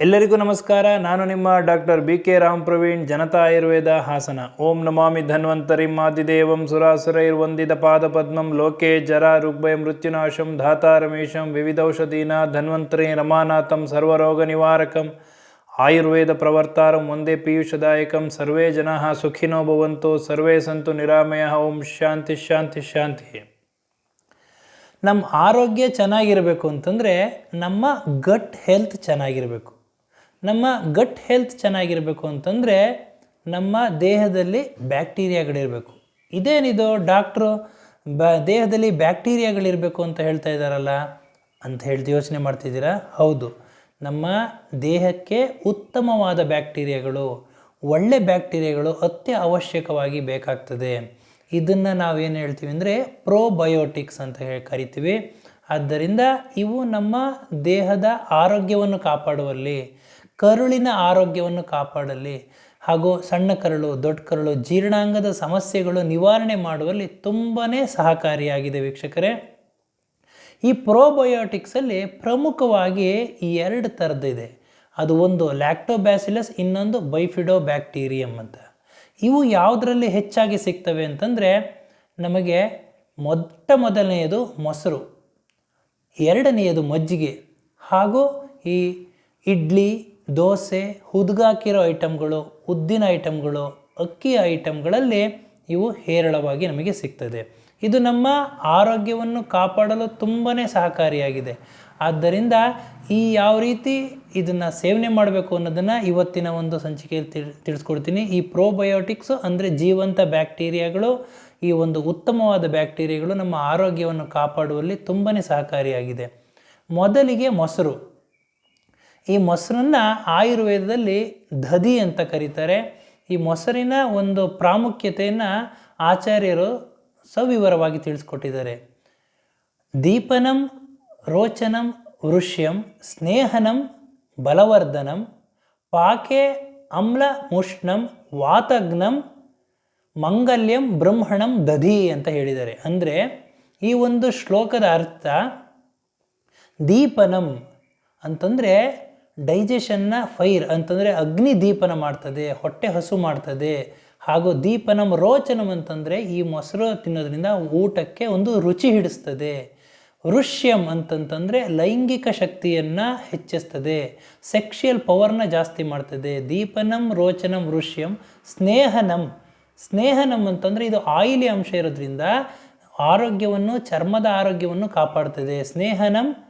ಎಲ್ಲರಿಗೂ ನಮಸ್ಕಾರ. ನಾನು ನಿಮ್ಮ doctor B K Ram Praveen, Janata Ayurveda Hassan. ಓಂ ನಮಾಮಿ ಧನ್ವಂತರಿಂ ವಂದಿದ ಸುರಾಸುರೈರ್ವಂದಿತ ಪಾದಪದ್ಮಂ ಲೋಕೆ ಜರ ಋಗ್ಭಯ ಮೃತ್ಯುನಾಶಂ ಧಾತಾರಮೇಶಂ ವಿವಿಧೌಷಧೀನ ಧನ್ವಂತರಿ ರಮಾನಾಥಂ ಸರ್ವರೋಗ ನಿವಾರಕಂ ಆಯುರ್ವೇದ ಪ್ರವರ್ತಾರಂ ಒಂದೇ ಪೀಯೂಷದಾಯಕಂ ಸರ್ವೇ ಜನಃ ಸುಖಿನೋ ಭವಂತು ಸರ್ವೇ ಸಂತು ನಿರಾಮಯ. ಓಂ ಶಾಂತಿ ಶಾಂತಿ ಶಾಂತಿ. ನಮ್ಮ ಆರೋಗ್ಯ ಚೆನ್ನಾಗಿರಬೇಕು ಅಂತಂದರೆ ನಮ್ಮ ಗಟ್ ಹೆಲ್ತ್ ಚೆನ್ನಾಗಿರಬೇಕು. ನಮ್ಮ ಗಟ್ ಹೆಲ್ತ್ ಚೆನ್ನಾಗಿರಬೇಕು ಅಂತಂದರೆ ನಮ್ಮ ದೇಹದಲ್ಲಿ ಬ್ಯಾಕ್ಟೀರಿಯಾಗಳಿರಬೇಕು. ಇದೇನಿದು ಡಾಕ್ಟ್ರು ಬ, ದೇಹದಲ್ಲಿ ಬ್ಯಾಕ್ಟೀರಿಯಾಗಳಿರಬೇಕು ಅಂತ ಹೇಳ್ತಾ ಇದ್ದಾರಲ್ಲ ಅಂತ ಹೇಳ್ತಿ ಯೋಚನೆ ಮಾಡ್ತಿದ್ದೀರಾ? ಹೌದು. ನಮ್ಮ ದೇಹಕ್ಕೆ ಉತ್ತಮವಾದ ಬ್ಯಾಕ್ಟೀರಿಯಾಗಳು, ಒಳ್ಳೆ ಬ್ಯಾಕ್ಟೀರಿಯಾಗಳು ಅತ್ಯ ಅವಶ್ಯಕವಾಗಿ ಬೇಕಾಗ್ತದೆ. ಇದನ್ನು ನಾವೇನು ಹೇಳ್ತೀವಿ ಅಂದರೆ ಪ್ರೋಬಯೋಟಿಕ್ಸ್ ಅಂತ ಹೇಳಿ ಕರಿತೀವಿ. ಆದ್ದರಿಂದ ಇವು ನಮ್ಮ ದೇಹದ ಆರೋಗ್ಯವನ್ನು ಕಾಪಾಡುವಲ್ಲಿ ಕರುಳಿನ ಆರೋಗ್ಯವನ್ನು ಕಾಪಾಡಲಿ ಹಾಗೂ ಸಣ್ಣ ಕರಳು, ದೊಡ್ಡ ಕರಳು, ಜೀರ್ಣಾಂಗದ ಸಮಸ್ಯೆಗಳು ನಿವಾರಣೆ ಮಾಡುವಲ್ಲಿ ತುಂಬಾ ಸಹಕಾರಿಯಾಗಿದೆ ವೀಕ್ಷಕರೇ. ಈ ಪ್ರೋಬಯೋಟಿಕ್ಸಲ್ಲಿ ಪ್ರಮುಖವಾಗಿ ಈ ಎರಡು ಥರದ್ದಿದೆ ಅದು ಒಂದು ಲ್ಯಾಕ್ಟೋಬ್ಯಾಸಿಲಸ್ ಇನ್ನೊಂದು ಬೈಫಿಡೋ ಬ್ಯಾಕ್ಟೀರಿಯಮ್ ಅಂತ. ಇವು ಯಾವುದರಲ್ಲಿ ಹೆಚ್ಚಾಗಿ ಸಿಗ್ತವೆ ಅಂತಂದರೆ ನಮಗೆ ಮೊಟ್ಟ ಮೊದಲನೆಯದು ಮೊಸರು, ಎರಡನೆಯದು ಮಜ್ಜಿಗೆ ಹಾಗೂ ಈ ಇಡ್ಲಿ ದೋಸೆ, ಹುದುಗಾಕಿರೋ ಐಟಮ್ಗಳು ಉದ್ದಿನ ಐಟಮ್ಗಳು ಅಕ್ಕಿ ಐಟಮ್ಗಳಲ್ಲಿ ಇವು ಹೇರಳವಾಗಿ ನಮಗೆ ಸಿಗ್ತದೆ. ಇದು ನಮ್ಮ ಆರೋಗ್ಯವನ್ನು ಕಾಪಾಡಲು ತುಂಬಾ ಸಹಕಾರಿಯಾಗಿದೆ. ಆದ್ದರಿಂದ ಈ ಯಾವ ರೀತಿ ಇದನ್ನು ಸೇವನೆ ಮಾಡಬೇಕು ಅನ್ನೋದನ್ನು ಇವತ್ತಿನ ಒಂದು ಸಂಚಿಕೆಯಲ್ಲಿ ತಿಳ್, ತಿಳಿಸ್ಕೊಡ್ತೀನಿ. ಈ ಪ್ರೋಬಯೋಟಿಕ್ಸು ಅಂದರೆ ಜೀವಂತ ಬ್ಯಾಕ್ಟೀರಿಯಾಗಳು, ಈ ಒಂದು ಉತ್ತಮವಾದ ಬ್ಯಾಕ್ಟೀರಿಯಾಗಳು ನಮ್ಮ ಆರೋಗ್ಯವನ್ನು ಕಾಪಾಡುವಲ್ಲಿ ತುಂಬಾ ಸಹಕಾರಿಯಾಗಿದೆ. ಮೊದಲಿಗೆ ಮೊಸರು. ಈ ಮೊಸರನ್ನು ಆಯುರ್ವೇದದಲ್ಲಿ ದಧಿ ಅಂತ ಕರೀತಾರೆ. ಈ ಮೊಸರಿನ ಒಂದು ಪ್ರಾಮುಖ್ಯತೆಯನ್ನು ಆಚಾರ್ಯರು ಸವಿವರವಾಗಿ ತಿಳಿಸ್ಕೊಟ್ಟಿದ್ದಾರೆ. ದೀಪನಂ, ರೋಚನಂ, ವೃಷ್ಯಂ, ಸ್ನೇಹನಂ, ಬಲವರ್ಧನಂ, ಪಾಕೆ, ಅಮ್ಲ, ಮುಷ್ಣಂ, ವಾತಗ್ನಂ, ಮಂಗಲ್ಯಂ, ಬ್ರಹ್ಮಣಂ, ದಧಿ ಅಂತ ಹೇಳಿದ್ದಾರೆ. ಅಂದರೆ ಈ ಒಂದು ಶ್ಲೋಕದ ಅರ್ಥ ದೀಪನಂ ಅಂತಂದರೆ ಡೈಜೆಷನ್ನ ಫೈರ್ ಅಂತಂದರೆ ಅಗ್ನಿ ದೀಪನ ಮಾಡ್ತದೆ, ಹೊಟ್ಟೆ ಹಸು ಮಾಡ್ತದೆ, ಹಾಗೂ ದೀಪನಂ ರೋಚನಂ ಅಂತಂದರೆ ಈ ಮೊಸರು ತಿನ್ನೋದ್ರಿಂದ ಊಟಕ್ಕೆ ಒಂದು ರುಚಿ ಹಿಡಿಸ್ತದೆ. ಋಷ್ಯಂ ಅಂತಂತಂದರೆ ಲೈಂಗಿಕ ಶಕ್ತಿಯನ್ನು ಹೆಚ್ಚಿಸ್ತದೆ, ಸೆಕ್ಷುಯಲ್ ಪವರ್ನ ಜಾಸ್ತಿ ಮಾಡ್ತದೆ. ದೀಪನಂ ರೋಚನಂ ಋಷ್ಯಂ ಸ್ನೇಹನಂ. ಸ್ನೇಹನಂ ಅಂತಂದರೆ ಇದು ಆಯಿಲಿ ಅಂಶ ಇರೋದ್ರಿಂದ ಆರೋಗ್ಯವನ್ನು, ಚರ್ಮದ ಆರೋಗ್ಯವನ್ನು ಕಾಪಾಡ್ತದೆ. ಸ್ನೇಹನಂ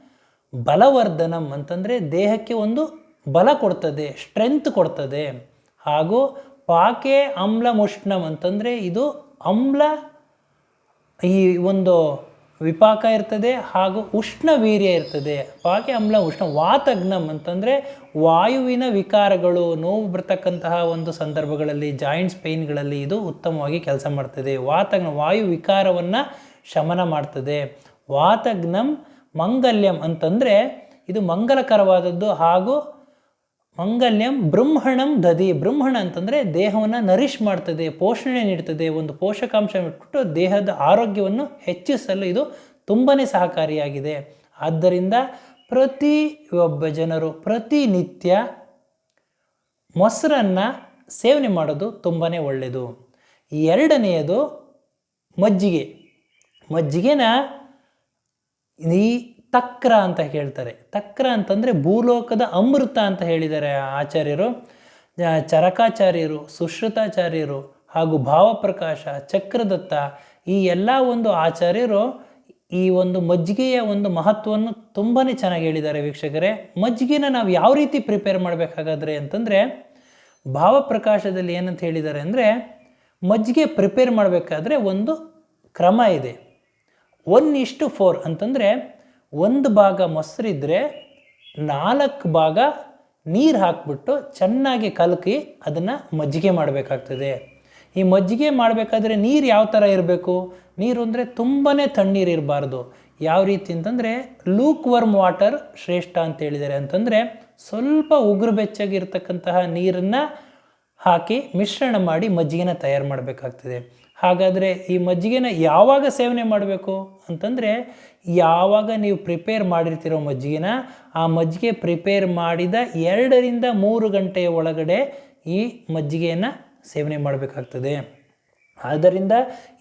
ಬಲವರ್ಧನಂ ಅಂತಂದರೆ ದೇಹಕ್ಕೆ ಒಂದು ಬಲ ಕೊಡ್ತದೆ ಸ್ಟ್ರೆಂತ್ ಕೊಡ್ತದೆ. ಹಾಗೂ ಪಾಕೆ ಅಮ್ಲ ಮುಷ್ಣಂ ಅಂತಂದರೆ ಇದು ಅಮ್ಲ ಈ ಒಂದು ವಿಪಾಕ ಇರ್ತದೆ ಹಾಗೂ ಉಷ್ಣ ವೀರ್ಯ ಇರ್ತದೆ. ಪಾಕೆ ಅಮ್ಲ ಉಷ್ಣ, ವಾತಗ್ನಂ ಅಂತಂದರೆ ವಾಯುವಿನ ವಿಕಾರಗಳು, ನೋವು ಬರ್ತಕ್ಕಂತಹ ಒಂದು ಸಂದರ್ಭಗಳಲ್ಲಿ ಜಾಯಿಂಟ್ಸ್ ಪೇಯ್ನ್ಗಳಲ್ಲಿ ಇದು ಉತ್ತಮವಾಗಿ ಕೆಲಸ ಮಾಡ್ತದೆ. ವಾತಗ್ನ, ವಾಯು ವಿಕಾರವನ್ನು ಶಮನ ಮಾಡ್ತದೆ. ವಾತಗ್ನಂ ಮಂಗಲ್ಯಂ ಅಂತಂದರೆ ಇದು ಮಂಗಲಕರವಾದದ್ದು ಹಾಗೂ ಮಂಗಲ್ಯಂ ಬ್ರಹ್ಮಣಂ ದಧಿ. ಬ್ರಹ್ಮಣ ಅಂತಂದರೆ ದೇಹವನ್ನು ನರಿಷ್ ಮಾಡ್ತದೆ, ಪೋಷಣೆ ನೀಡ್ತದೆ. ಒಂದು ಪೋಷಕಾಂಶ ಇಟ್ಬಿಟ್ಟು ದೇಹದ ಆರೋಗ್ಯವನ್ನು ಹೆಚ್ಚಿಸಲು ಇದು ತುಂಬಾ ಸಹಕಾರಿಯಾಗಿದೆ. ಆದ್ದರಿಂದ ಪ್ರತಿ ಒಬ್ಬ ಜನರು ಪ್ರತಿನಿತ್ಯ ಮೊಸರನ್ನು ಸೇವನೆ ಮಾಡೋದು ತುಂಬಾ ಒಳ್ಳೆಯದು. ಎರಡನೆಯದು ಮಜ್ಜಿಗೆ. ಮಜ್ಜಿಗೆನ ಈ ತಕ್ರ ಅಂತ ಹೇಳ್ತಾರೆ. ತಕ್ರ ಅಂತಂದರೆ ಭೂಲೋಕದ ಅಮೃತ ಅಂತ ಹೇಳಿದ್ದಾರೆ ಆಚಾರ್ಯರು. ಚರಕಾಚಾರ್ಯರು, ಸುಶ್ರುತಾಚಾರ್ಯರು ಹಾಗೂ ಭಾವಪ್ರಕಾಶ, ಚಕ್ರದತ್ತ ಈ ಎಲ್ಲ ಒಂದು ಆಚಾರ್ಯರು ಈ ಒಂದು ಮಜ್ಜಿಗೆಯ ಒಂದು ಮಹತ್ವವನ್ನು ತುಂಬಾ ಚೆನ್ನಾಗಿ ಹೇಳಿದ್ದಾರೆ ವೀಕ್ಷಕರೇ. ಮಜ್ಜಿಗೆನ ನಾವು ಯಾವ ರೀತಿ ಪ್ರಿಪೇರ್ ಮಾಡಬೇಕಾಗಾದ್ರೆ ಅಂತಂದರೆ ಭಾವಪ್ರಕಾಶದಲ್ಲಿ ಏನಂತ ಹೇಳಿದ್ದಾರೆ ಅಂದರೆ ಮಜ್ಜಿಗೆ ಪ್ರಿಪೇರ್ ಮಾಡಬೇಕಾದ್ರೆ ಒಂದು ಕ್ರಮ ಇದೆ. ಒನ್ ಇಷ್ಟು ಫೋರ್ ಅಂತಂದರೆ ಒಂದು ಭಾಗ ಮೊಸರಿದ್ರೆ ನಾಲ್ಕು ಭಾಗ ನೀರು ಹಾಕ್ಬಿಟ್ಟು ಚೆನ್ನಾಗಿ ಕಲಕಿ ಅದನ್ನು ಮಜ್ಜಿಗೆ ಮಾಡಬೇಕಾಗ್ತದೆ. ಈ ಮಜ್ಜಿಗೆ ಮಾಡಬೇಕಾದ್ರೆ ನೀರು ಯಾವ ಥರ ಇರಬೇಕು? ನೀರು ಅಂದರೆ ತುಂಬಾ ತಣ್ಣೀರು ಇರಬಾರ್ದು. ಯಾವ ರೀತಿ ಅಂತಂದರೆ ಲೂಕ್ ವರ್ಮ್ ವಾಟರ್ ಶ್ರೇಷ್ಠ ಅಂತ ಹೇಳಿದ್ದಾರೆ ಅಂತಂದರೆ ಸ್ವಲ್ಪ ಉಗುರು ಬೆಚ್ಚಗಿರ್ತಕ್ಕಂತಹ ನೀರನ್ನು ಹಾಕಿ ಮಿಶ್ರಣ ಮಾಡಿ ಮಜ್ಜಿಗೆನ ತಯಾರು ಮಾಡಬೇಕಾಗ್ತದೆ. ಹಾಗಾದರೆ ಈ ಮಜ್ಜಿಗೆನ ಯಾವಾಗ ಸೇವನೆ ಮಾಡಬೇಕು ಅಂತಂದರೆ ಯಾವಾಗ ನೀವು ಪ್ರಿಪೇರ್ ಮಾಡಿರ್ತಿರೋ ಮಜ್ಜಿಗೆನ, ಆ ಮಜ್ಜಿಗೆ ಪ್ರಿಪೇರ್ ಮಾಡಿದ ಎರಡರಿಂದ ಮೂರು ಗಂಟೆಯ ಒಳಗಡೆ ಈ ಮಜ್ಜಿಗೆಯನ್ನು ಸೇವನೆ ಮಾಡಬೇಕಾಗ್ತದೆ. ಆದ್ದರಿಂದ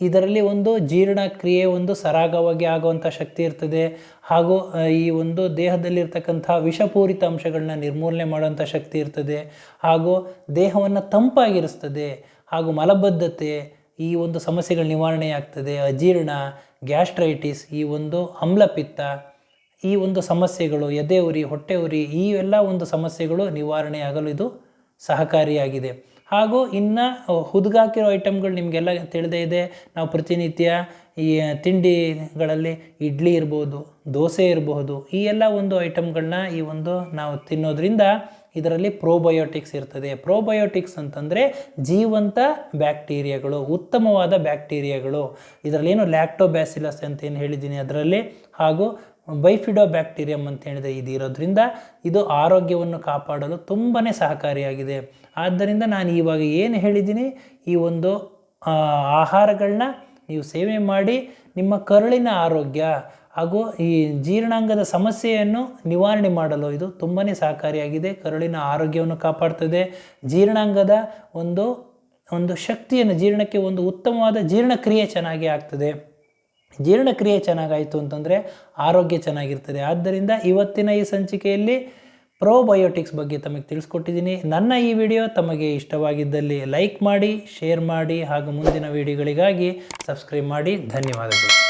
ಇದರಲ್ಲಿ ಒಂದು ಜೀರ್ಣಕ್ರಿಯೆ ಒಂದು ಸರಾಗವಾಗಿ ಆಗುವಂಥ ಶಕ್ತಿ ಇರ್ತದೆ. ಹಾಗೂ ಈ ಒಂದು ದೇಹದಲ್ಲಿರ್ತಕ್ಕಂಥ ವಿಷಪೂರಿತ ಅಂಶಗಳನ್ನ ನಿರ್ಮೂಲನೆ ಮಾಡುವಂಥ ಶಕ್ತಿ ಇರ್ತದೆ. ಹಾಗೂ, ದೇಹವನ್ನು ತಂಪಾಗಿರಿಸ್ತದೆ. ಹಾಗೂ ಮಲಬದ್ಧತೆ ಈ ಒಂದು ಸಮಸ್ಯೆಗಳ ನಿವಾರಣೆ ಆಗ್ತದೆ ಅಜೀರ್ಣ, ಗ್ಯಾಸ್ಟ್ರೈಟಿಸ್, ಈ ಒಂದು ಅಮ್ಲಪಿತ್ತ ಈ ಒಂದು ಸಮಸ್ಯೆಗಳು, ಎದೆ ಉರಿ, ಹೊಟ್ಟೆ ಉರಿ, ಈ ಎಲ್ಲ ಒಂದು ಸಮಸ್ಯೆಗಳು ನಿವಾರಣೆಯಾಗಲು ಇದು ಸಹಕಾರಿಯಾಗಿದೆ. ಹಾಗೂ ಇನ್ನು ಹುದುಗಾಕಿರೋ ಐಟಮ್ಗಳು ನಿಮಗೆಲ್ಲ ತಿಳಿದೇ ಇದೆ. ನಾವು ಪ್ರತಿನಿತ್ಯ ಈ ತಿಂಡಿಗಳಲ್ಲಿ ಇಡ್ಲಿ ಇರ್ಬೋದು, ದೋಸೆ ಇರಬಹುದು ಈ ಎಲ್ಲ ಒಂದು ಐಟಮ್ಗಳನ್ನ ಈ ಒಂದು ನಾವು ತಿನ್ನೋದ್ರಿಂದ ಇದರಲ್ಲಿ ಪ್ರೋಬಯೋಟಿಕ್ಸ್ ಇರ್ತದೆ. ಪ್ರೋಬಯೋಟಿಕ್ಸ್ ಅಂತಂದರೆ ಜೀವಂತ ಬ್ಯಾಕ್ಟೀರಿಯಾಗಳು, ಉತ್ತಮವಾದ ಬ್ಯಾಕ್ಟೀರಿಯಾಗಳು. ಇದರಲ್ಲಿ ಏನು ಲ್ಯಾಕ್ಟೋಬ್ಯಾಸಿಲಸ್ ಅಂತ ಏನು ಹೇಳಿದ್ದೀನಿ ಅದರಲ್ಲಿ? ಹಾಗೂ ಬೈಫಿಡೋ ಬ್ಯಾಕ್ಟೀರಿಯಂ ಅಂತ ಹೇಳಿದರೆ ಇದು ಇರೋದ್ರಿಂದ ಇದು ಆರೋಗ್ಯವನ್ನು ಕಾಪಾಡಲು ತುಂಬಾ ಸಹಕಾರಿಯಾಗಿದೆ. ಆದ್ದರಿಂದ ನಾನು ಇವಾಗ ಏನು ಹೇಳಿದ್ದೀನಿ? ಈ ಒಂದು ಆಹಾರಗಳನ್ನ ನೀವು ಸೇವೆ ಮಾಡಿ ನಿಮ್ಮ ಕರುಳಿನ ಆರೋಗ್ಯ ಹಾಗೂ ಈ ಜೀರ್ಣಾಂಗದ ಸಮಸ್ಯೆಯನ್ನು ನಿವಾರಣೆ ಮಾಡಲು ಇದು ತುಂಬಾ ಸಹಕಾರಿಯಾಗಿದೆ. ಕರುಳಿನ ಆರೋಗ್ಯವನ್ನು ಕಾಪಾಡ್ತದೆ. ಜೀರ್ಣಾಂಗದ ಒಂದು ಒಂದು ಶಕ್ತಿಯನ್ನು, ಜೀರ್ಣಕ್ಕೆ ಒಂದು ಉತ್ತಮವಾದ ಜೀರ್ಣಕ್ರಿಯೆ ಚೆನ್ನಾಗಿ ಆಗ್ತದೆ. ಜೀರ್ಣಕ್ರಿಯೆ ಚೆನ್ನಾಗಾಯಿತು ಅಂತಂದರೆ ಆರೋಗ್ಯ ಚೆನ್ನಾಗಿರ್ತದೆ. ಆದ್ದರಿಂದ ಇವತ್ತಿನ ಈ ಸಂಚಿಕೆಯಲ್ಲಿ ಪ್ರೋಬಯೋಟಿಕ್ಸ್ ಬಗ್ಗೆ ತಮಗೆ ತಿಳಿಸ್ಕೊಟ್ಟಿದ್ದೀನಿ. ನನ್ನ ಈ ವಿಡಿಯೋ ತಮಗೆ ಇಷ್ಟವಾಗಿದ್ದಲ್ಲಿ ಲೈಕ್ ಮಾಡಿ, ಶೇರ್ ಮಾಡಿ ಹಾಗೂ ಮುಂದಿನ ವಿಡಿಯೋಗಳಿಗಾಗಿ ಸಬ್ಸ್ಕ್ರೈಬ್ ಮಾಡಿ. ಧನ್ಯವಾದಗಳು.